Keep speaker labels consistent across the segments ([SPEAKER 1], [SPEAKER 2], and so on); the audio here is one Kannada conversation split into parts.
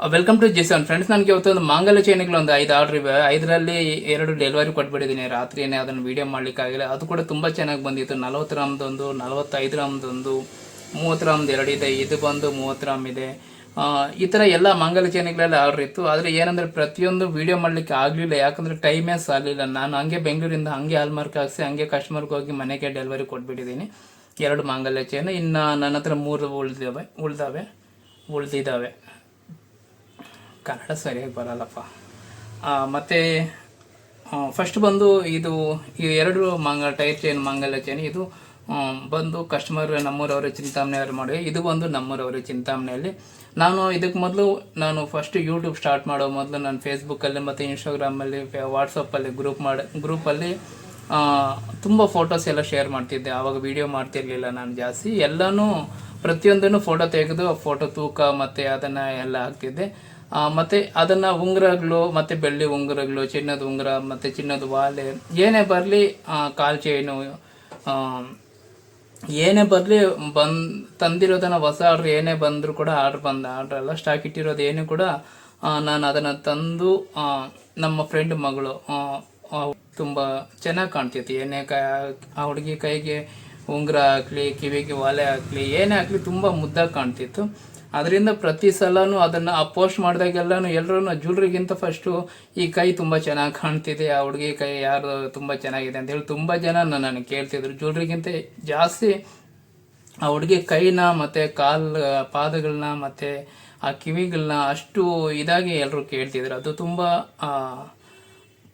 [SPEAKER 1] ವೆಲ್ಕಮ್ ಟು ಜಿಸನ್ ಫ್ರೆಂಡ್ಸ್ ನನಗೆ ಇವತ್ತು ಒಂದು ಮಾಂಗಲ್ಯ ಚೈನ್ಗಳು ಒಂದು ಐದು ಆರ್ಡರ್ ಇವೆ. ಐದರಲ್ಲಿ ಎರಡು ಡೆಲಿವರಿ ಕೊಟ್ಬಿಟ್ಟಿದ್ದೀನಿ. ರಾತ್ರಿಯೇ ಅದನ್ನು ವೀಡಿಯೋ ಮಾಡಲಿಕ್ಕಾಗಿಲ್ಲ. ಅದು ಕೂಡ ತುಂಬ ಚೆನ್ನಾಗಿ ಬಂದಿತ್ತು. ನಲವತ್ತು ರಾಮ್ದೊಂದು ನಲವತ್ತೈದು ಗ್ರಾಮ್ದೊಂದು ಮೂವತ್ತು ರಾಮ್ದು ಎರಡು ಇದೆ. ಇದು ಬಂದು ಮೂವತ್ತು ರಾಮ್ ಇದೆ. ಈ ಥರ ಎಲ್ಲ ಮಾಂಗಲ್ಯ ಚೈನ್ಗಳೆಲ್ಲ ಆರ್ಡರ್ ಇತ್ತು. ಆದರೆ ಏನಂದರೆ ಪ್ರತಿಯೊಂದು ವೀಡಿಯೋ ಮಾಡಲಿಕ್ಕೆ ಆಗಲಿಲ್ಲ. ಯಾಕಂದರೆ ಟೈಮೇ ಸಾಲಿಲ್ಲ. ನಾನು ಹಂಗೆ ಬೆಂಗಳೂರಿಂದ ಹಂಗೆ ಹಾಲ್ಮಾರ್ಕ್ ಹಾಕಿಸಿ, ಹಂಗೆ ಕಸ್ಟಮರ್ಗೆ ಹೋಗಿ ಮನೆಗೆ ಡೆಲಿವರಿ ಕೊಟ್ಬಿಟ್ಟಿದ್ದೀನಿ. ಎರಡು ಮಾಂಗಲ್ಯ ಚೈನ್ ಇನ್ನು ನನ್ನ ಹತ್ರ ಮೂರು ಉಳಿದಿವೆ, ಉಳಿದಾವೆ, ಉಳಿದಿದ್ದಾವೆ. ಕನ್ನಡ ಸರಿಯಾಗಿ ಬರಲ್ಲಪ್ಪ. ಮತ್ತು ಫಸ್ಟ್ ಬಂದು ಇದು, ಈ ಎರಡು ಮಂಗ ಟೈರ್ ಚೈನ್ ಮಂಗಲ ಚೈನ್, ಇದು ಬಂದು ಕಸ್ಟಮರ್ ನಮ್ಮೂರವರ ಚಿಂತಾಮಣಿಯವರು ಮಾಡಿ, ಇದು ಬಂದು ನಮ್ಮೂರವರ ಚಿಂತಾಮಣಿಯಲ್ಲಿ. ನಾನು ಇದಕ್ಕೆ ಮೊದಲು, ನಾನು ಫಸ್ಟ್ ಯೂಟ್ಯೂಬ್ ಸ್ಟಾರ್ಟ್ ಮಾಡೋ ಮೊದಲು ನಾನು ಫೇಸ್ಬುಕ್ಕಲ್ಲಿ ಮತ್ತು ಇನ್ಸ್ಟಾಗ್ರಾಮಲ್ಲಿ ವಾಟ್ಸಪ್ಪಲ್ಲಿ ಗ್ರೂಪ್ ಮಾಡಿ ಗ್ರೂಪಲ್ಲಿ ತುಂಬ ಫೋಟೋಸ್ ಎಲ್ಲ ಶೇರ್ ಮಾಡ್ತಿದ್ದೆ. ಆವಾಗ ವೀಡಿಯೋ ಮಾಡ್ತಿರ್ಲಿಲ್ಲ ನಾನು ಜಾಸ್ತಿ. ಎಲ್ಲನೂ ಪ್ರತಿಯೊಂದನ್ನು ಫೋಟೋ ತೆಗೆದು ಫೋಟೋ ತೂಕ ಮತ್ತು ಅದನ್ನು ಎಲ್ಲ ಹಾಕ್ತಿದ್ದೆ. ಮತ್ತೆ ಅದನ್ನ ಉಂಗುರಗಳು ಮತ್ತೆ ಬೆಳ್ಳಿ ಉಂಗುರಗಳು ಚಿನ್ನದ ಉಂಗುರ, ಮತ್ತೆ ಚಿನ್ನದ ವಾಲೆ, ಏನೇ ಬರಲಿ ಕಾಲ್ ಚೈನು ಏನೇ ಬರಲಿ ಬಂದ್, ತಂದಿರೋದನ್ನ ಹೊಸ ಆರ್ಡ್ರ್, ಏನೇ ಬಂದರೂ ಕೂಡ ಆರ್ಡ್ರ್ ಬಂದ, ಆರ್ಡ್ರ್ ಎಲ್ಲ ಸ್ಟಾಕ್ ಇಟ್ಟಿರೋದು ಏನೇ ಕೂಡ ನಾನು ಅದನ್ನು ತಂದು ನಮ್ಮ ಫ್ರೆಂಡ್ ಮಗಳು ತುಂಬ ಚೆನ್ನಾಗಿ ಕಾಣ್ತಿತ್ತು. ಏನೇ ಕ, ಆ ಹುಡುಗಿ ಕೈಗೆ ಉಂಗುರ ಹಾಕ್ಲಿ, ಕಿವಿಗೆ ವಾಲೆ ಹಾಕ್ಲಿ, ಏನೇ ಹಾಕ್ಲಿ ತುಂಬ ಮುದ್ದಾಗಿ ಕಾಣ್ತಿತ್ತು. ಅದರಿಂದ ಪ್ರತಿ ಸಲನೂ ಅದನ್ನು ಆ ಪೋಸ್ಟ್ ಮಾಡಿದಾಗೆಲ್ಲನೂ ಎಲ್ಲರೂ ಜ್ಯುವೆಲ್ರಿಗಿಂತ ಫಸ್ಟು ಈ ಕೈ ತುಂಬ ಚೆನ್ನಾಗಿ ಕಾಣ್ತಿದೆ, ಆ ಹುಡುಗಿ ಕೈ ಯಾರು ತುಂಬ ಚೆನ್ನಾಗಿದೆ ಅಂತ ಹೇಳಿ ತುಂಬ ಜನ ನನಗೆ ಕೇಳ್ತಿದ್ರು. ಜ್ಯುವೆಲ್ರಿಗಿಂತ ಜಾಸ್ತಿ ಆ ಹುಡುಗಿ ಕೈನ ಮತ್ತು ಕಾಲ್ ಪಾದಗಳನ್ನ ಮತ್ತು ಆ ಕಿವಿಗಳನ್ನ ಅಷ್ಟು ಇದಾಗಿ ಎಲ್ಲರೂ ಕೇಳ್ತಿದ್ರು. ಅದು ತುಂಬ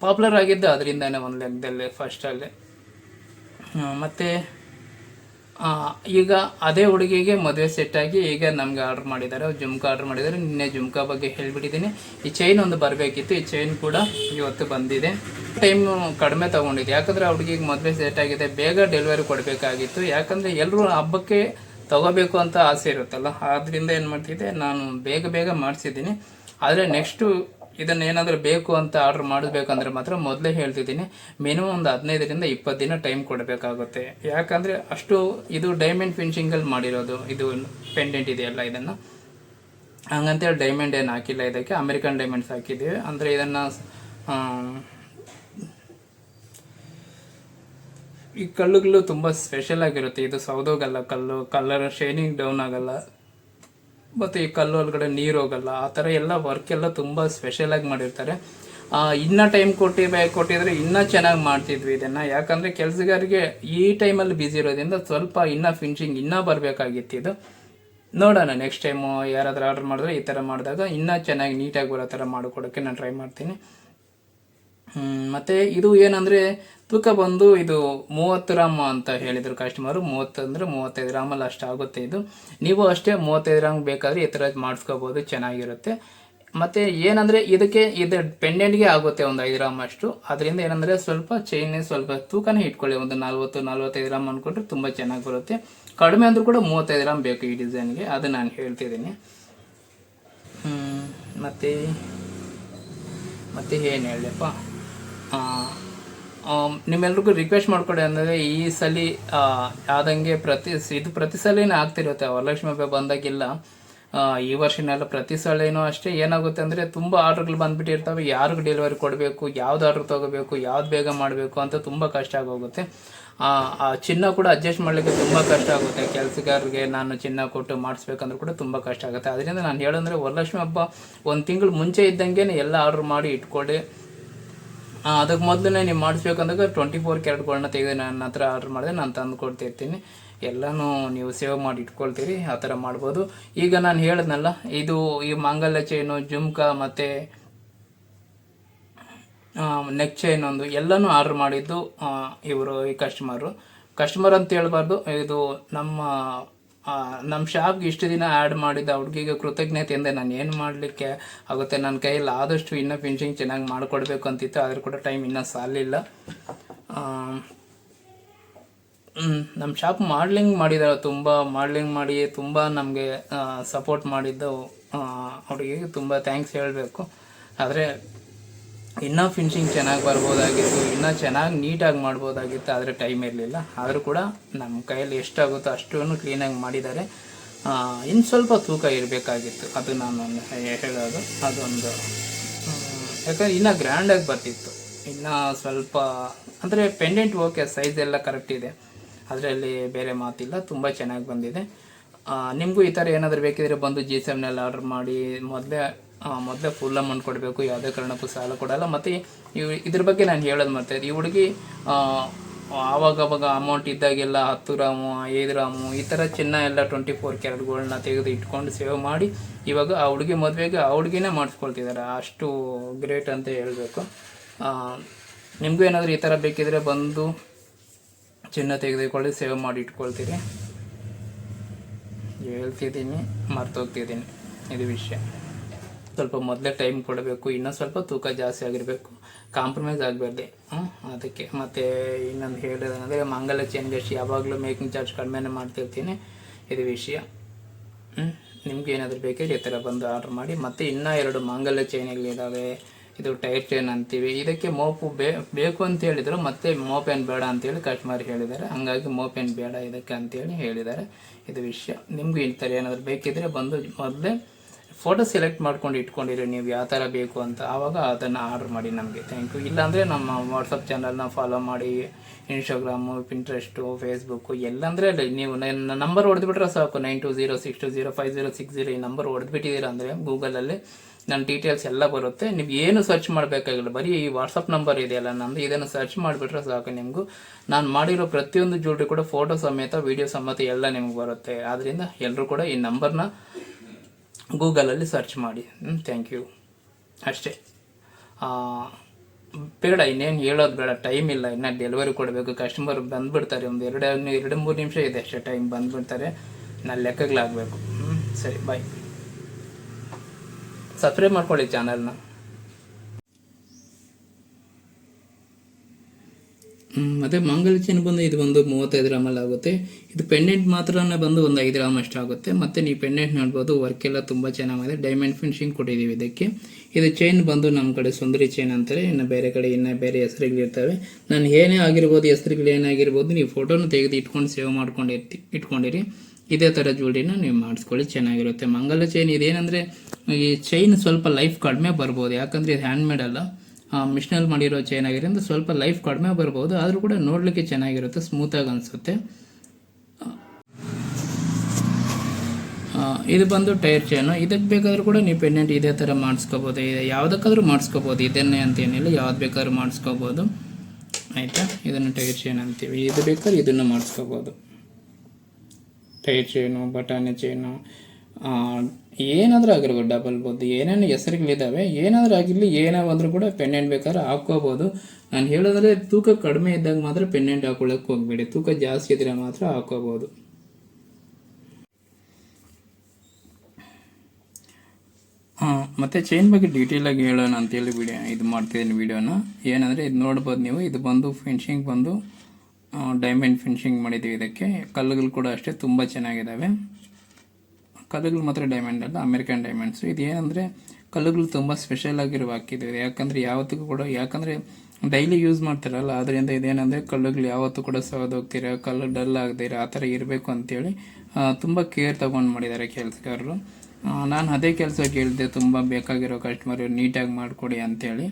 [SPEAKER 1] ಪಾಪ್ಯುಲರ್ ಆಗಿದ್ದು ಅದರಿಂದನೇ ಒಂದು ಲೆಕ್ಕದಲ್ಲಿ ಫಸ್ಟಲ್ಲಿ ಮತ್ತು ಈಗ ಅದೇ ಹುಡುಗಿಗೆ ಮದುವೆ ಸೆಟ್ ಆಗಿ ಈಗ ನಮ್ಗೆ ಆರ್ಡರ್ ಮಾಡಿದ್ದಾರೆ. ಜುಮ್ಕಾ ಆರ್ಡರ್ ಮಾಡಿದ್ದಾರೆ. ನಿನ್ನೆ ಜುಮ್ಕಾ ಬಗ್ಗೆ ಹೇಳಿಬಿಟ್ಟಿದ್ದೀನಿ. ಈ ಚೈನ್ ಒಂದು ಬರಬೇಕಿತ್ತು. ಈ ಚೈನ್ ಕೂಡ ಇವತ್ತು ಬಂದಿದೆ. ಟೈಮ್ ಕಡಿಮೆ ತಗೊಂಡಿದೆ ಯಾಕಂದ್ರೆ ಆ ಹುಡುಗಿಗೆ ಮದುವೆ ಸೆಟ್ ಆಗಿದೆ. ಬೇಗ ಡೆಲಿವರಿ ಕೊಡಬೇಕಾಗಿತ್ತು. ಯಾಕಂದ್ರೆ ಎಲ್ಲರೂ ಹಬ್ಬಕ್ಕೆ ತಗೋಬೇಕು ಅಂತ ಆಸೆ ಇರುತ್ತಲ್ಲ. ಆದ್ದರಿಂದ ಏನು ಮಾಡ್ತಿದ್ದೆ? ನಾನು ಬೇಗ ಬೇಗ ಮಾಡಿಸಿದ್ದೀನಿ. ಆದರೆ ನೆಕ್ಸ್ಟು ಇದನ್ನ ಏನಾದರೂ ಬೇಕು ಅಂತ ಆರ್ಡರ್ ಮಾಡಬೇಕಂದ್ರೆ ಮಾತ್ರ ಮೊದಲೇ ಹೇಳ್ತಿದ್ದೀನಿ. ಮಿನಿಮಮ್ ಒಂದು ಹದಿನೈದರಿಂದ ಇಪ್ಪತ್ತು ದಿನ ಟೈಮ್ ಕೊಡಬೇಕಾಗುತ್ತೆ. ಯಾಕಂದರೆ ಅಷ್ಟು ಇದು ಡೈಮಂಡ್ ಫಿನಿಷಿಂಗಲ್ಲಿ ಮಾಡಿರೋದು. ಇದು ಪೆಂಡೆಂಟ್ ಇದೆಯಲ್ಲ ಇದನ್ನು. ಹಂಗಂತೇಳಿ ಡೈಮಂಡ್ ಏನು ಹಾಕಿಲ್ಲ ಇದಕ್ಕೆ. ಅಮೆರಿಕನ್ ಡೈಮಂಡ್ಸ್ ಹಾಕಿದ್ದೀವಿ. ಅಂದರೆ ಇದನ್ನು ಈ ಕಲ್ಲುಗಳು ತುಂಬ ಸ್ಪೆಷಲ್ ಆಗಿರುತ್ತೆ. ಇದು ಸೌದೋಗಲ್ಲ ಕಲ್ಲು. ಕಲ್ಲರ್ ಶೈನಿಂಗ್ ಡೌನ್ ಆಗಲ್ಲ. ಮತ್ತು ಈ ಕಲ್ಲು ಒಳಗಡೆ ನೀರು ಹೋಗಲ್ಲ, ಆ ಥರ ಎಲ್ಲ ವರ್ಕ್ ಎಲ್ಲ ತುಂಬ ಸ್ಪೆಷಲ್ ಆಗಿ ಮಾಡಿರ್ತಾರೆ. ಇನ್ನೂ ಟೈಮ್ ಕೊಟ್ಟಿ ಕೊಟ್ಟಿದ್ರೆ ಇನ್ನೂ ಚೆನ್ನಾಗಿ ಮಾಡ್ತಿದ್ವಿ ಇದನ್ನು. ಯಾಕಂದರೆ ಕೆಲಸಗಾರಿಗೆ ಈ ಟೈಮಲ್ಲಿ ಬ್ಯುಸಿ ಇರೋದ್ರಿಂದ ಸ್ವಲ್ಪ ಇನ್ನೂ ಫಿನಿಶಿಂಗ್ ಇನ್ನೂ ಬರಬೇಕಾಗಿತ್ತು ಇದು. ನೋಡೋಣ ನೆಕ್ಸ್ಟ್ ಟೈಮು ಯಾರಾದರೂ ಆರ್ಡರ್ ಮಾಡಿದ್ರೆ ಈ ಥರ ಮಾಡಿದಾಗ ಇನ್ನೂ ಚೆನ್ನಾಗಿ ನೀಟಾಗಿ ಬರೋ ಥರ ಮಾಡಿಕೊಡೋಕ್ಕೆ ನಾನು ಟ್ರೈ ಮಾಡ್ತೀನಿ. ಮತ್ತೆ ಇದು ಏನಂದ್ರೆ ತೂಕ ಬಂದು ಇದು ಮೂವತ್ತು ಗ್ರಾಮ್ ಅಂತ ಹೇಳಿದರು ಕಸ್ಟಮರು ಮೂವತ್ತು ಅಂದ್ರೆ ಮೂವತ್ತೈದು ರಾಮಲ್ಲಿ ಅಷ್ಟು ಆಗುತ್ತೆ ಇದು. ನೀವು ಅಷ್ಟೇ ಮೂವತ್ತೈದು ರಾಮ್ ಬೇಕಾದ್ರೆ ಈ ಥರ ಮಾಡಿಸ್ಕೋಬೋದು, ಚೆನ್ನಾಗಿರುತ್ತೆ. ಮತ್ತೆ ಏನಂದ್ರೆ ಇದಕ್ಕೆ ಇದು ಪೆಂಡೆಂಟ್ಗೆ ಆಗುತ್ತೆ ಒಂದು ಐದು ರಾಮ್ ಅಷ್ಟು. ಅದರಿಂದ ಏನಂದ್ರೆ ಸ್ವಲ್ಪ ಚೈನ್ ಸ್ವಲ್ಪ ತೂಕನೇ ಇಟ್ಕೊಳ್ಳಿ, ಒಂದು ನಲ್ವತ್ತು, ನಲ್ವತ್ತೈದು ರಾಮ್ ಅಂದ್ಕೊಂಡ್ರೆ ತುಂಬ ಚೆನ್ನಾಗಿ ಬರುತ್ತೆ. ಕಡಿಮೆ ಅಂದ್ರೂ ಕೂಡ ಮೂವತ್ತೈದು ರಾಮ್ ಬೇಕು ಈ ಡಿಸೈನ್ಗೆ ಅದು ನಾನು ಹೇಳ್ತಿದ್ದೀನಿ. ಮತ್ತು, ಮತ್ತೆ ಏನು ಹೇಳಪ್ಪ ನಿಮ್ಮೆಲ್ರಿಗೂ ರಿಕ್ವೆಸ್ಟ್ ಮಾಡ್ಕೊಡಿ ಅಂದರೆ ಈ ಸಲ ಆದಂಗೆ ಪ್ರತಿ, ಇದು ಪ್ರತಿ ಸಲಿನೇ ಆಗ್ತಿರುತ್ತೆ. ವರಲಕ್ಷ್ಮಿ ಹಬ್ಬ ಬಂದಾಗಿಲ್ಲ ಈ ವರ್ಷನೆಲ್ಲ ಪ್ರತಿ ಸಲನೂ ಅಷ್ಟೇ ಏನಾಗುತ್ತೆ ಅಂದರೆ ತುಂಬ ಆರ್ಡ್ರ್ಗಳು ಬಂದುಬಿಟ್ಟಿರ್ತವೆ. ಯಾರಿಗೆ ಡೆಲಿವರಿ ಕೊಡಬೇಕು, ಯಾವ್ದು ಆರ್ಡ್ರ್ ತೊಗೋಬೇಕು, ಯಾವ್ದು ಬೇಗ ಮಾಡಬೇಕು ಅಂತ ತುಂಬ ಕಷ್ಟ ಆಗೋಗುತ್ತೆ. ಆ ಚಿನ್ನ ಕೂಡ ಅಡ್ಜಸ್ಟ್ ಮಾಡಲಿಕ್ಕೆ ತುಂಬ ಕಷ್ಟ ಆಗುತ್ತೆ. ಕೆಲಸಗಾರರಿಗೆ ನಾನು ಚಿನ್ನ ಕೊಟ್ಟು ಮಾಡಿಸ್ಬೇಕಂದ್ರೆ ಕೂಡ ತುಂಬ ಕಷ್ಟ ಆಗುತ್ತೆ. ಅದರಿಂದ ನಾನು ಹೇಳೋದಂದ್ರೆ ವರಲಕ್ಷ್ಮಿ ಹಬ್ಬ ಒಂದು ತಿಂಗಳು ಮುಂಚೆ ಇದ್ದಂಗೆ ಎಲ್ಲ ಆರ್ಡ್ರ್ ಮಾಡಿ ಇಟ್ಕೊಳ್ಳಿ ಅದಕ್ಕೆ ಮೊದಲು ನೀವು ಮಾಡಿಸ್ಬೇಕಂದಾಗ ಟ್ವೆಂಟಿ ಫೋರ್ ಕ್ಯಾರೆಟ್ಗಳನ್ನ ತೆಗೆದು ನನ್ನ ಹತ್ರ ಆರ್ಡ್ರ್ ಮಾಡಿದೆ, ನಾನು ತಂದು ಕೊಡ್ತಿರ್ತೀನಿ. ಎಲ್ಲನೂ ನೀವು ಸೇವ್ ಮಾಡಿ ಇಟ್ಕೊಳ್ತೀರಿ, ಆ ಥರ ಮಾಡ್ಬೋದು. ಈಗ ನಾನು ಹೇಳಿದ್ನಲ್ಲ, ಇದು ಈ ಮಾಂಗಲ್ಯ ಚೈನು ಜುಮ್ಕ ಮತ್ತು ನೆಕ್ ಚೈನ್ ಒಂದು ಎಲ್ಲನೂ ಆರ್ಡ್ರ್ ಮಾಡಿದ್ದು ಇವರು, ಈ ಕಸ್ಟಮರು ಕಸ್ಟಮರ್ ಅಂತ ಹೇಳ್ಬಾರ್ದು, ಇದು ನಮ್ಮ ನಮ್ಮ ಶಾಪ್ಗೆ ಇಷ್ಟು ದಿನ ಆ್ಯಡ್ ಮಾಡಿದ್ದ ಹುಡುಗಿಗೆ ಕೃತಜ್ಞತೆಯಿಂದ ನಾನು ಏನು ಮಾಡಲಿಕ್ಕೆ? ಆಗುತ್ತೆ ನನ್ನ ಕೈಯಲ್ಲಿ ಆದಷ್ಟು ಇನ್ನೂ ಫಿನಿಶಿಂಗ್ ಚೆನ್ನಾಗಿ ಮಾಡಿಕೊಡ್ಬೇಕು ಅಂತಿತ್ತು, ಆದರೂ ಕೂಡ ಟೈಮ್ ಇನ್ನೂ ಸಾಲಿಲ್ಲ. ನಮ್ಮ ಶಾಪ್ ಮಾಡ್ಲಿಂಗ್ ಮಾಡಿದಾರೆ, ತುಂಬ ಮಾಡ್ಲಿಂಗ್ ಮಾಡಿ, ತುಂಬ ನಮಗೆ ಸಪೋರ್ಟ್ ಮಾಡಿದ್ದು ಅವರಿಗೆ ತುಂಬ ಥ್ಯಾಂಕ್ಸ್ ಹೇಳಬೇಕು. ಆದರೆ ಇನ್ನೂ ಫಿನಿಶಿಂಗ್ ಚೆನ್ನಾಗಿ ಬರ್ಬೋದಾಗಿತ್ತು, ಇನ್ನೂ ಚೆನ್ನಾಗಿ ನೀಟಾಗಿ ಮಾಡ್ಬೋದಾಗಿತ್ತು, ಆದರೆ ಟೈಮ್ ಇರಲಿಲ್ಲ. ಆದರೂ ಕೂಡ ನಮ್ಮ ಕೈಯಲ್ಲಿ ಎಷ್ಟಾಗುತ್ತೋ ಅಷ್ಟೂ ಕ್ಲೀನಾಗಿ ಮಾಡಿದ್ದಾರೆ. ಇನ್ನು ಸ್ವಲ್ಪ ತೂಕ ಇರಬೇಕಾಗಿತ್ತು. ಅದು ನಾನು ಹೇಳೋದು. ಅದೊಂದು. ಯಾಕಂದರೆ ಇನ್ನೂ ಗ್ರ್ಯಾಂಡಾಗಿ ಬರ್ತಿತ್ತು. ಇನ್ನೂ ಸ್ವಲ್ಪ, ಅಂದರೆ ಪೆಂಡೆಂಟ್ ಓಕೆ ಸೈಜ್ ಎಲ್ಲ ಕರೆಕ್ಟ್ ಇದೆ. ಅದರಲ್ಲಿ ಬೇರೆ ಮಾತಿಲ್ಲ. ತುಂಬ ಚೆನ್ನಾಗಿ ಬಂದಿದೆ. ನಿಮಗೂ ಈ ಥರ ಏನಾದರೂ ಬೇಕಿದ್ರೆ ಬಂದು ಜಿ ಸಿ ಎಮ್ನಲ್ಲಿ ಆರ್ಡರ್ ಮಾಡಿ, ಮೊದಲೇ ಮೊದಲೇ ಫುಲ್ ಅಮೌಂಟ್ ಕೊಡಬೇಕು ಯಾವುದೇ ಕಾರಣಕ್ಕೂ ಸಾಲ ಕೊಡಲ್ಲ. ಮತ್ತು ಇವ್ ಇದ್ರ ಬಗ್ಗೆ ನಾನು ಹೇಳೋದು ಮತ್ತೆ ಈ ಹುಡುಗಿ ಆ, ಆವಾಗ ಅವಾಗ ಅಮೌಂಟ್ ಇದ್ದಾಗೆಲ್ಲ ಹತ್ತು ಗ್ರಾಮು ಐದು ಗ್ರಾಮು ಈ ಥರ ಚಿನ್ನ ಎಲ್ಲ ಟ್ವೆಂಟಿ ಫೋರ್ ಕ್ಯಾರೆಟ್ಗಳನ್ನ ತೆಗೆದು ಇಟ್ಕೊಂಡು ಸೇವ್ ಮಾಡಿ ಇವಾಗ ಆ ಹುಡುಗಿ ಮದುವೆಗೆ ಆ ಹುಡುಗಿನೇ ಮಾಡಿಸ್ಕೊಳ್ತಿದ್ದಾರೆ. ಅಷ್ಟು ಗ್ರೇಟ್ ಅಂತ ಹೇಳಬೇಕು. ನಿಮಗೂ ಏನಾದರೂ ಈ ಥರ ಬೇಕಿದ್ರೆ ಬಂದು ಚಿನ್ನ ತೆಗೆದುಕೊಳ್ಳಿ ಸೇವ್ ಮಾಡಿ ಇಟ್ಕೊಳ್ತೀರಿ. ಹೇಳ್ತಿದ್ದೀನಿ ಮರ್ತೋಗ್ತಿದ್ದೀನಿ. ಇದು ವಿಷಯ. ಸ್ವಲ್ಪ ಮೊದಲೇ ಟೈಮ್ ಕೊಡಬೇಕು, ಇನ್ನೂ ಸ್ವಲ್ಪ ತೂಕ ಜಾಸ್ತಿ ಆಗಿರಬೇಕು ಕಾಂಪ್ರಮೈಸ್ ಆಗಬಾರ್ದು. ಅದಕ್ಕೆ. ಮತ್ತು ಇನ್ನೊಂದು ಹೇಳೋದಂದರೆ ಮಂಗಲ ಅಷ್ಟು ಯಾವಾಗಲೂ ಮೇಕಿಂಗ್ ಚಾರ್ಜ್ ಕಡಿಮೆನೇ ಮಾಡ್ತಿರ್ತೀನಿ. ಇದು ವಿಷಯ. ನಿಮ್ಗೆ ಏನಾದರೂ ಬೇಕಿದ್ರೆ ಈ ಥರ ಬಂದು ಆರ್ಡ್ರ್ ಮಾಡಿ. ಮತ್ತು ಇನ್ನೂ ಎರಡು ಮಾಂಗಲ್ಯ ಚೈನ್ಗಳಿದ್ದಾವೆ ಇದು ಟೈರ್ ಚೈನ್ ಅಂತೀವಿ. ಇದಕ್ಕೆ ಮೋಪು ಬೇ, ಬೇಕು ಅಂತ ಹೇಳಿದರು, ಮತ್ತೆ ಏನು ಬೇಡ ಅಂತೇಳಿ ಕಸ್ಟಮರ್ ಹೇಳಿದ್ದಾರೆ. ಹಾಗಾಗಿ ಮೋಪ್ ಏನು ಬೇಡ ಇದಕ್ಕೆ ಅಂತೇಳಿ ಹೇಳಿದ್ದಾರೆ. ಇದು ವಿಷಯ. ನಿಮಗೂ ಈ ಥರ ಏನಾದರೂ ಬೇಕಿದ್ದರೆ ಬಂದು ಮೊದಲೇ ಫೋಟೋ ಸೆಲೆಕ್ಟ್ ಮಾಡ್ಕೊಂಡು ಇಟ್ಕೊಂಡಿರಿ, ನೀವು ಯಾವ ಥರ ಬೇಕು ಅಂತ. ಆವಾಗ ಅದನ್ನು ಆರ್ಡ್ರ್ ಮಾಡಿ ನಮಗೆ. ಥ್ಯಾಂಕ್ ಯು ಇಲ್ಲಾಂದರೆ ನಮ್ಮ ವಾಟ್ಸಪ್ ಚಾನಲ್ನ ಫಾಲೋ ಮಾಡಿ ಇನ್ಸ್ಟಾಗ್ರಾಮು ಪಿಂಟ್ರೆಸ್ಟು ಫೇಸ್ಬುಕ್ಕು ಎಲ್ಲಂದರೆ ಅಲ್ಲಿ ನೀವು ನನ್ನ ನಂಬರ್ ಹೊಡೆದ್ಬಿಟ್ರೆ ಸಾಕು. Nine two zero six two zero five zero six zero ಈ ನಂಬರ್ ಹೊಡೆದ್ಬಿಟ್ಟಿದ್ದೀರ ಅಂದರೆ ಗೂಗಲಲ್ಲಿ ನನ್ನ ಡೀಟೇಲ್ಸ್ ಎಲ್ಲ ಬರುತ್ತೆ. ನೀವು ಏನು ಸರ್ಚ್ ಮಾಡಬೇಕಾಗಿಲ್ಲ. ಬರೀ ಈ ವಾಟ್ಸಪ್ ನಂಬರ್ ಇದೆಯಲ್ಲ ನಂದು ಇದನ್ನು ಸರ್ಚ್ ಮಾಡಿಬಿಟ್ರೆ ಸಾಕು ನಿಮಗೂ. ನಾನು ಮಾಡಿರೋ ಪ್ರತಿಯೊಂದು ಜ್ಯುವೆಲ್ರಿ ಕೂಡ ಫೋಟೋ ಸಮೇತ ವೀಡಿಯೋ ಸಮೇತ ಎಲ್ಲ ನಿಮ್ಗೆ ಬರುತ್ತೆ. ಆದ್ದರಿಂದ ಎಲ್ಲರೂ ಕೂಡ ಈ ನಂಬರ್ನ ಗೂಗಲಲ್ಲಿ ಸರ್ಚ್ ಮಾಡಿ. ಹ್ಞೂ ಥ್ಯಾಂಕ್ ಯು ಅಷ್ಟೇ. ಬೇಡ, ಇನ್ನೇನು ಹೇಳೋದು ಬೇಡ ಟೈಮ್ ಇಲ್ಲ, ಇನ್ನೂ ಡೆಲಿವರಿ ಕೊಡಬೇಕು. ಕಸ್ಟಮರ್ ಬಂದುಬಿಡ್ತಾರೆ, ಒಂದು ಎರಡು ಎರಡು, ಮೂರು ನಿಮಿಷ ಇದೆ ಅಷ್ಟೇ ಟೈಮ್ ಬಂದುಬಿಡ್ತಾರೆ. ನಾನು ಲೆಕ್ಕಗಳಾಗಬೇಕು. ಹ್ಞೂ ಸರಿ ಬಾಯ್ ಸಬ್ಸ್ಕ್ರೈಬ್ ಮಾಡ್ಕೊಳ್ಳಿ ಚಾನಲ್ನ ಮತ್ತು ಮಂಗಲ ಚೈನ್ ಬಂದು ಇದು ಒಂದು ಮೂವತ್ತೈದು ಗ್ರಾಮಲ್ಲಿ ಆಗುತ್ತೆ. ಇದು ಪೆಂಡೆಂಟ್ ಮಾತ್ರ ಬಂದು ಒಂದು ಐದು ಗ್ರಾಮ್ ಅಷ್ಟು ಆಗುತ್ತೆ. ಮತ್ತೆ ನೀವು ಪೆಂಡೆಂಟ್ ನೋಡ್ಬೋದು ವರ್ಕ್ ಎಲ್ಲ ತುಂಬ ಚೆನ್ನಾಗಿದೆ. ಡೈಮಂಡ್ ಫಿನಿಶಿಂಗ್ ಕೊಟ್ಟಿದ್ದೀವಿ ಇದಕ್ಕೆ. ಇದು ಚೈನ್ ಬಂದು ನಮ್ಮ ಕಡೆ ಸುಂದರಿ ಚೈನ್ ಅಂತಾರೆ. ಇನ್ನು ಬೇರೆ ಕಡೆ ಇನ್ನೂ ಬೇರೆ ಹೆಸರುಗಳಿರ್ತವೆ ನಾನು ಏನೇ ಆಗಿರ್ಬೋದು, ಹೆಸರುಗಳು ಏನೇ ಆಗಿರ್ಬೋದು, ನೀವು ಫೋಟೋನ ತೆಗೆದು ಇಟ್ಕೊಂಡು ಸೇವ್ ಮಾಡ್ಕೊಂಡಿರ್ತಿ ಇಟ್ಕೊಂಡಿರಿ. ಇದೇ ಥರ ಜೋಡಿನ ನೀವು ಮಾಡಿಸ್ಕೊಳ್ಳಿ, ಚೆನ್ನಾಗಿರುತ್ತೆ. ಮಂಗಲ ಚೈನ್ ಇದೇನೆಂದರೆ, ಈ ಚೈನ್ ಸ್ವಲ್ಪ ಲೈಫ್ ಕಡಿಮೆ ಬರ್ಬೋದು. ಯಾಕಂದರೆ ಇದು ಹ್ಯಾಂಡ್ಮೇಡ್ ಅಲ್ಲ. ಮಿಷನಲ್ಲಿ ಮಾಡಿರೋ ಚೈನ್ ಆಗಿರೋದ್ರಿಂದ ಸ್ವಲ್ಪ ಲೈಫ್ ಕಡಿಮೆ ಬರ್ಬೋದು, ಆದರೂ ಕೂಡ ನೋಡಲಿಕ್ಕೆ ಚೆನ್ನಾಗಿರುತ್ತೆ ಸ್ಮೂತಾಗಿ ಅನಿಸುತ್ತೆ. ಇದು ಬಂದು ಟೈರ್ ಚೈನು ಇದಕ್ಕೆ ಬೇಕಾದರೂ ಕೂಡ ನೀವು ಪೆಂಡೆಂಟ್ ಇದೇ ಥರ ಮಾಡಿಸ್ಕೋಬೋದು. ಯಾವುದಕ್ಕಾದ್ರೂ ಮಾಡಿಸ್ಕೋಬೋದು, ಇದನ್ನೇ ಅಂತೇನಿಲ್ಲ ಯಾವ್ದು ಬೇಕಾದ್ರೂ ಮಾಡಿಸ್ಕೋಬೋದು. ಆಯಿತಾ? ಇದನ್ನು ಟೈರ್ ಚೈನ್ ಅಂತೀವಿ. ಇದು ಬೇಕಾದ್ರೆ ಇದನ್ನು ಮಾಡಿಸ್ಕೋಬೋದು. ಟೈರ್ ಚೈನು ಬಟಾಣಿ ಚೈನು ಏನಾದರೂ ಆಗಿರ್ಬೋದು ಡಬಲ್ ಬೋದು ಏನೇನು ಹೆಸರುಗಳಿದ್ದಾವೆ ಏನಾದರೂ ಆಗಿರಲಿ ಏನಾದರೂ ಕೂಡ ಪೆಂಡೆಂಟ್ ಬೇಕಾದ್ರೆ ಹಾಕ್ಕೋಬೋದು. ನಾನು ಹೇಳೋದ್ರೆ ತೂಕ ಕಡಿಮೆ ಇದ್ದಾಗ ಮಾತ್ರ ಪೆಂಡೆಂಟ್ ಹಾಕೊಳ್ಳೋಕೆ ಹೋಗಬೇಡಿ. ತೂಕ ಜಾಸ್ತಿ ಇದ್ದರೆ ಮಾತ್ರ ಹಾಕ್ಕೋಬೋದು. ಹಾಂ, ಮತ್ತು ಚೈನ್ ಬಗ್ಗೆ ಡೀಟೇಲಾಗಿ ಹೇಳೋಣ ಅಂತೇಳಿ ವಿಡಿಯೋ ಇದು ಮಾಡ್ತಿದ್ದೀನಿ ವಿಡಿಯೋನ ಏನಂದರೆ ಇದು ನೋಡ್ಬೋದು ನೀವು, ಇದು ಬಂದು ಫಿನಿಶಿಂಗ್ ಬಂದು ಡೈಮಂಡ್ ಫಿನಿಶಿಂಗ್ ಮಾಡಿದ್ದೀವಿ ಇದಕ್ಕೆ. ಕಲ್ಲುಗಳು ಕೂಡ ಅಷ್ಟೇ ತುಂಬ ಚೆನ್ನಾಗಿದ್ದಾವೆ ಕಲ್ಲುಗಳು ಮಾತ್ರ ಡೈಮಂಡ್ ಅಲ್ಲ ಅಮೆರಿಕನ್ ಡೈಮಂಡ್ಸ್ ಇದು ಏನಂದರೆ ಕಲ್ಲುಗಳು ತುಂಬ ಸ್ಪೆಷಲ್ ಆಗಿರುವ ಹಾಕಿದ್ದೀವಿ ಯಾಕಂದರೆ ಯಾವತ್ತಿಗೂ ಕೂಡ, ಯಾಕಂದರೆ ಡೈಲಿ ಯೂಸ್ ಮಾಡ್ತಾರಲ್ಲ ಅದರಿಂದ ಇದೇನಂದರೆ ಕಲ್ಲುಗಳು ಯಾವತ್ತೂ ಕೂಡ ಸವದೋಗ್ತೀರ ಕಲ್ಲು ಡಲ್ ಆಗದಿರ, ಆ ಥರ ಇರಬೇಕು ಅಂತೇಳಿ ತುಂಬ ಕೇರ್ ತೊಗೊಂಡು ಮಾಡಿದ್ದಾರೆ ಕೆಲಸಗಾರರು. ನಾನು ಅದೇ ಕೆಲಸ ಕೇಳಿದೆ ತುಂಬ ಬೇಕಾಗಿರೋ ಕಸ್ಟಮರ್ ನೀಟಾಗಿ ಮಾಡಿಕೊಡಿ ಅಂತೇಳಿ.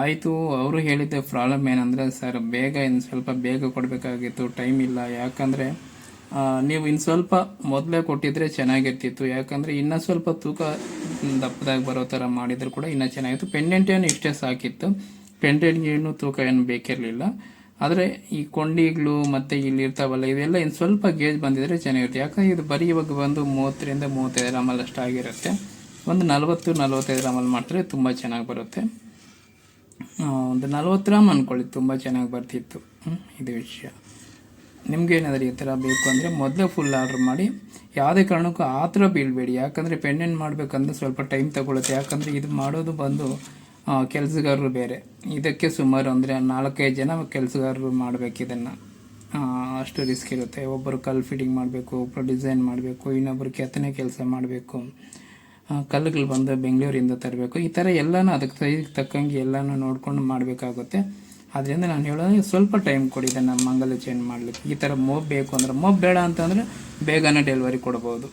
[SPEAKER 1] ಆಯಿತು, ಅವರು ಹೇಳಿದ್ದೆ ಪ್ರಾಬ್ಲಮ್ ಏನಂದರೆ, ಸರ್, ಬೇಗ ಇನ್ನು ಸ್ವಲ್ಪ ಬೇಗ ಕೊಡಬೇಕಾಗಿತ್ತು ಟೈಮ್ ಇಲ್ಲ. ಯಾಕಂದರೆ ನೀವು ಇನ್ನು ಸ್ವಲ್ಪ ಮೊದಲೇ ಕೊಟ್ಟಿದ್ರೆ ಚೆನ್ನಾಗಿರ್ತಿತ್ತು. ಯಾಕಂದರೆ ಇನ್ನ ಸ್ವಲ್ಪ ತೂಕ ದಪ್ಪದಾಗಿ ಬರೋ ಥರ ಮಾಡಿದ್ರು ಕೂಡ ಇನ್ನೂ ಚೆನ್ನಾಗಿತ್ತು. ಪೆಂಡೆಂಟ್ ಏನು ಇಷ್ಟೇ ಸಾಕಿತ್ತು. ಪೆಂಡೆಂಟ್ಗೆ ಏನು ತೂಕ ಏನು ಬೇಕಿರಲಿಲ್ಲ. ಆದರೆ ಈ ಕೊಂಡಿಗಳು ಮತ್ತು ಇಲ್ಲಿ ಇರ್ತಾವಲ್ಲ ಇದೆಲ್ಲ ಇನ್ನು ಸ್ವಲ್ಪ ಗೇಜ್ ಬಂದಿದ್ರೆ ಚೆನ್ನಾಗಿರುತ್ತೆ. ಯಾಕಂದ್ರೆ ಇದು ಬರೀ ಇವಾಗ ಬಂದು ಮೂವತ್ತರಿಂದ ಮೂವತ್ತೈದು ಗ್ರಾಮಲ್ಲಿ ಅಷ್ಟು ಆಗಿರುತ್ತೆ. ಒಂದು ನಲವತ್ತು, ನಲವತ್ತೈದು ಗ್ರಾಮಲ್ಲಿ ಮಾಡಿದ್ರೆ ತುಂಬ ಚೆನ್ನಾಗಿ ಬರುತ್ತೆ. ಒಂದು ನಲ್ವತ್ತು ಗ್ರಾಮ್ ಅಂದ್ಕೊಳ್ಳಿ ತುಂಬ ಚೆನ್ನಾಗಿ ಬರ್ತಿತ್ತು. ಇದು ವಿಷಯ. ನಿಮ್ಗೆ ಏನಾದರೂ ಈ ಥರ ಬೇಕು ಅಂದರೆ ಮೊದಲೇ ಫುಲ್ ಆರ್ಡ್ರ್ ಮಾಡಿ, ಯಾವುದೇ ಕಾರಣಕ್ಕೂ ಆ ಥರ ಬೀಳಬೇಡಿ. ಯಾಕಂದರೆ ಪೆಂಡೆಂಟ್ ಮಾಡಬೇಕಂದ್ರೆ ಸ್ವಲ್ಪ ಟೈಮ್ ತಗೊಳುತ್ತೆ. ಯಾಕಂದರೆ ಇದು ಮಾಡೋದು ಬಂದು ಕೆಲಸಗಾರರು ಬೇರೆ. ಇದಕ್ಕೆ ಸುಮಾರು ಅಂದರೆ ನಾಲ್ಕೈದು ಜನ ಕೆಲಸಗಾರರು ಮಾಡಬೇಕು ಇದನ್ನು. ಅಷ್ಟು ರಿಸ್ಕ್ ಇರುತ್ತೆ. ಒಬ್ಬರು ಕಲ್ ಫಿಟ್ಟಿಂಗ್ ಮಾಡಬೇಕು ಒಬ್ಬರು ಡಿಸೈನ್ ಮಾಡಬೇಕು ಇನ್ನೊಬ್ಬರು ಕೆತ್ತನೆ ಕೆಲಸ ಮಾಡಬೇಕು. ಕಲ್ಲುಗಳು ಬಂದು ಬೆಂಗಳೂರಿಂದ ತರಬೇಕು. ಈ ಥರ ಎಲ್ಲನೂ ಅದಕ್ಕೆ ತಕ್ಕಂಗೆ ಎಲ್ಲನೂ ನೋಡ್ಕೊಂಡು ಮಾಡಬೇಕಾಗುತ್ತೆ. ಅದರಿಂದ ನಾನು ಹೇಳೋದು ಸ್ವಲ್ಪ ಟೈಮ್ ಕೊಡಿ ಇದನ್ನು ಮಂಗಲ ಚೇಂಜ್ ಮಾಡಲಿಕ್ಕೆ. ಈ ಥರ ಮೋಬ್ ಬೇಕು ಅಂದರೆ ಮೋಬ್ ಬೇಡ ಅಂತಂದರೆ ಬೇಗನೆ ಡೆಲಿವರಿ ಕೊಡ್ಬೋದು.